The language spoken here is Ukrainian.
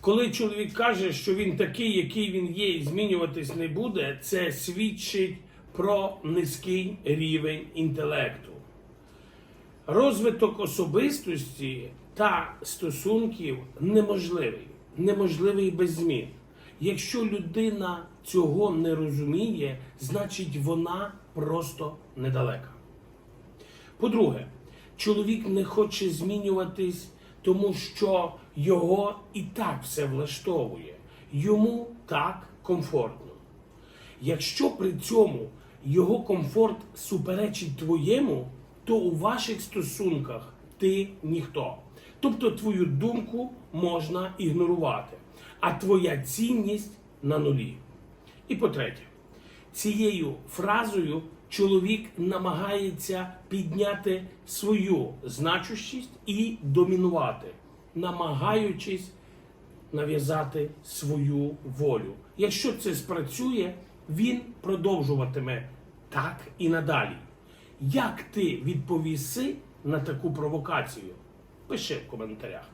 Коли чоловік каже, що він такий, який він є, і змінюватись не буде, це свідчить про низький рівень інтелекту. Розвиток особистості та стосунків неможливий, неможливий без змін. Якщо людина цього не розуміє, значить вона просто недалека. По-друге, чоловік не хоче змінюватись, тому що його і так все влаштовує. Йому так комфортно. Якщо при цьому його комфорт суперечить твоєму, то у ваших стосунках ти ніхто. Тобто твою думку можна ігнорувати, а твоя цінність на нулі. І по-третє, цією фразою чоловік намагається підняти свою значущість і домінувати, намагаючись нав'язати свою волю. Якщо це спрацює, він продовжуватиме так і надалі. Як ти відповіси на таку провокацію? Пиши в коментарях.